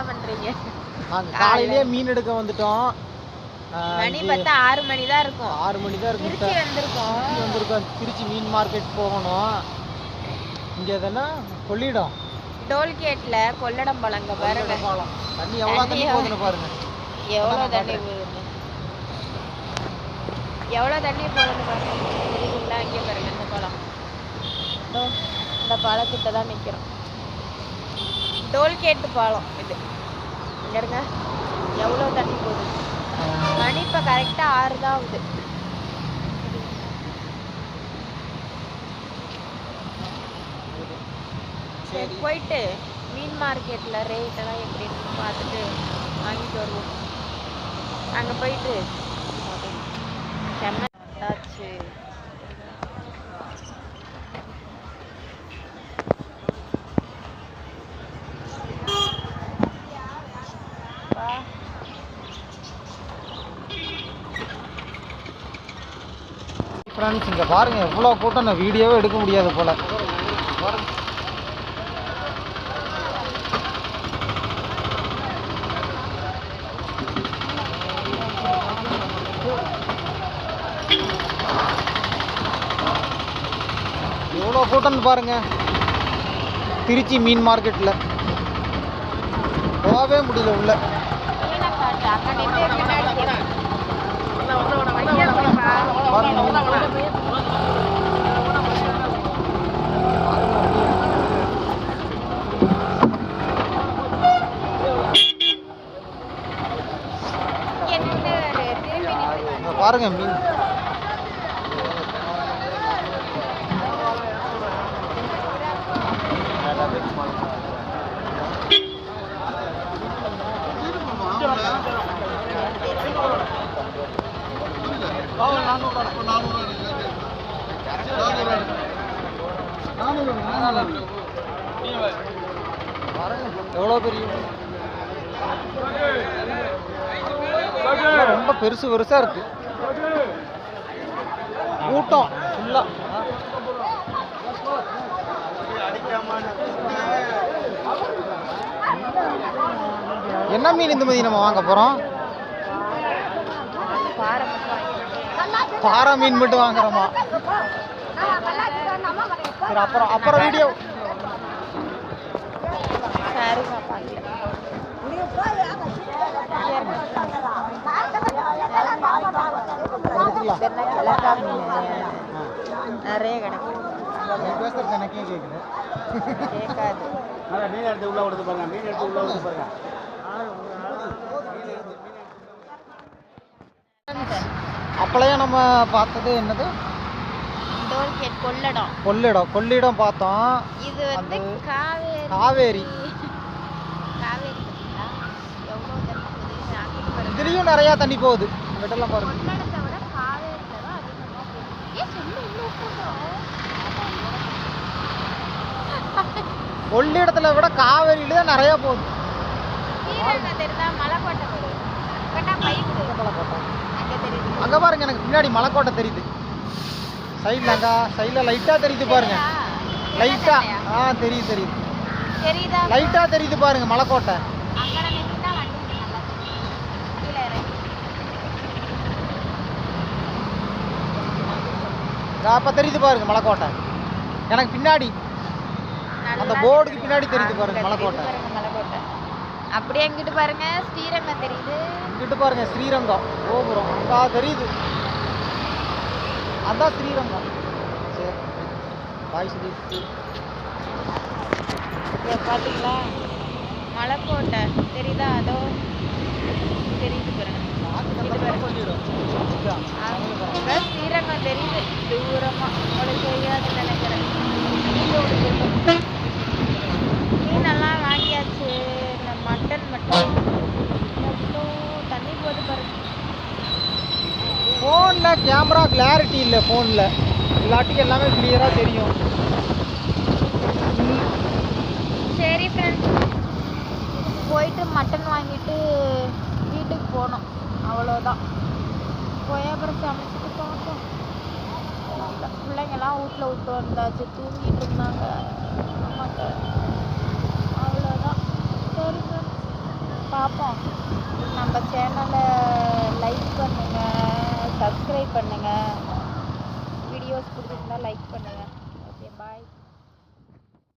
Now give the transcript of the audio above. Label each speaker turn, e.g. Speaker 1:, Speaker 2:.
Speaker 1: என்ன பண்றீங்க?
Speaker 2: காலையிலேயே மீன் எடுக்க வந்துட்டோம்.
Speaker 1: மணி பார்த்தா ஆறு மணி தான் இருக்கும்.
Speaker 2: ஆறு மணி தான் இருக்கு
Speaker 1: திருச்சி வந்திருக்கோம்.
Speaker 2: திருச்சி வந்திருக்கோம். திருச்சி மீன் மார்க்கெட் போகணும். இங்கே எதுனா கொள்ளிடம்.
Speaker 1: டோல்கேட்ல கொள்ளடம் பழங்க பாருங்க.
Speaker 2: பாலம் தண்ணி எவ்வளோ தண்ணி
Speaker 1: தண்ணி
Speaker 2: போகுதுன்னு பாருங்க.
Speaker 1: எவ்வளவு தண்ணி எவ்வளவு தண்ணி போகுதுன்னு பாருங்க. இங்கே பாருங்க இந்த இந்த பாலத்திட்ட தான் நிக்கிறோம். டோல்கேட் பாலம் இது. இங்கே இருங்க. எவ்வளோ தண்ணி போகுது? மணி இப்போ கரெக்டாக ஆறு தான் ஆகுது. சரி போயிட்டு மீன் மார்க்கெட்டில் ரேட்டெல்லாம் எப்படின்னு பார்த்துட்டு வாங்கிட்டு வருவோம். அங்கே போயிட்டு
Speaker 2: ஃப்ரெண்ட்ஸ் இங்கே பாருங்கள் எவ்வளோ கூட்டம் நான் வீடியோவே எடுக்க முடியாது போல். எவ்வளோ கூட்டம்னு பாருங்க. திருச்சி மீன் மார்க்கெட்டில் போகவே முடியல உள்ள
Speaker 1: மீனை காட்டு, அங்க நின்னு பின்னாடி கேட்கு. ஐயா, போய் பாரு.
Speaker 2: பாருங்க
Speaker 1: இங்க நின்னு திரும்பி நின்னு
Speaker 2: இங்க பாருங்க மீன். எவ்வளோ பெரிய ரொம்ப பெருசு பெருசாக இருக்குது கூட்டம் ஃபுல்லா. என்ன மீன் இந்த மாதிரி நம்ம வாங்க போறோம்?
Speaker 1: பாறை
Speaker 2: மீன் மட்டும் வாங்குறோமா? சரி அப்புறம் அப்புறம் வீடியோ
Speaker 1: சரிங்க இதெல்லாம் கிழக்கா மீன் நிறைய கிடக்கு
Speaker 2: நீ பேசுறது எனக்கே கேட்குது.
Speaker 1: கேட்காது
Speaker 3: மீன் எடுத்து உள்ள கொடுத்து பாருங்க மீன் எடுத்து உள்ள கொடுத்து பாருங்க.
Speaker 2: அப்பளையே நம்ம பார்த்தது என்னது?
Speaker 1: கொள்ளடம்.
Speaker 2: கொள்ளிடம் கொள்ளிடம் பார்த்தோம்.
Speaker 1: இது வந்து காவேரி.
Speaker 2: இதுலேயும் நிறையா தண்ணி போகுது. வெட்டெல்லாம் பாருங்க
Speaker 1: கொள்ளடத்தை விட காவேரியில் தான் அதிகமாக போகுது ஏன் சொல்லு இவ்வளோ கூட்டம்
Speaker 2: கொள்ளிடத்துல விட காவேரியில தான் நிறையா போகுது.
Speaker 1: அங்கே
Speaker 2: பாருங்க எனக்கு பின்னாடி மலைக்கோட்டை தெரியுது. சைடில் அங்க சைடில் லைட்டா தெரியுது பாருங்க. லைட்டா ஆ தெரியுது தெரியுது.
Speaker 1: தெரியுதா?
Speaker 2: லைட்டா தெரியுது பாருங்க மலைக்கோட்டை. அப்போ தெரியுது பாருங்க மலைக்கோட்டை. எனக்கு பின்னாடி அந்த போர்டுக்கு பின்னாடி தெரியுது பாருங்க மலைக்கோட்டை.
Speaker 1: அப்படியே அங்கிட்டு பாருங்க ஸ்ரீரங்கம் தெரியுது.
Speaker 2: இங்கிட்டு பாருங்க ஸ்ரீரங்கம். கோபுரம். அங்கா தெரியுது. அதான் ஸ்ரீரங்கம். சரி. பாய்
Speaker 1: பாத்தீங்களா? மலைக்கோட்டை. தெரியுதா அதோ? தெரியுது பாருங்க. அங்க ஸ்ரீரங்கம் தெரியுது தூரமா உங்களுக்கு தெரியாதுன்னு நினைக்கிறேன் மீனெல்லாம் வாங்கியாச்சு இந்த மட்டன் மட்டும் எவ்வளோ தண்ணி போது பாருங்க
Speaker 2: ஃபோனில் கேமரா கிளாரிட்டி இல்லை ஃபோனில் இல்லாட்டிக்கு எல்லாமே கிளியராக தெரியும்.
Speaker 1: சரி ஃப்ரெண்ட்ஸ் போயிட்டு மட்டன் வாங்கிட்டு வீட்டுக்கு போனோம் அவ்வளோதான் போய் அப்புறம் சமைச்சிட்டு பார்த்தோம் பிள்ளைங்கெல்லாம் வீட்டில் விட்டு வந்தாச்சு தூங்கிட்டு இருந்தாங்க. அம்மாட்ட அவ்வளோதான் சரி சார். பார்ப்போம். நம்ம சேனலை லைக் பண்ணுங்கள் சப்ஸ்கிரைப் பண்ணுங்கள் வீடியோஸ் பிடிச்சிருந்தா லைக் பண்ணுங்கள் ஓகே பாய்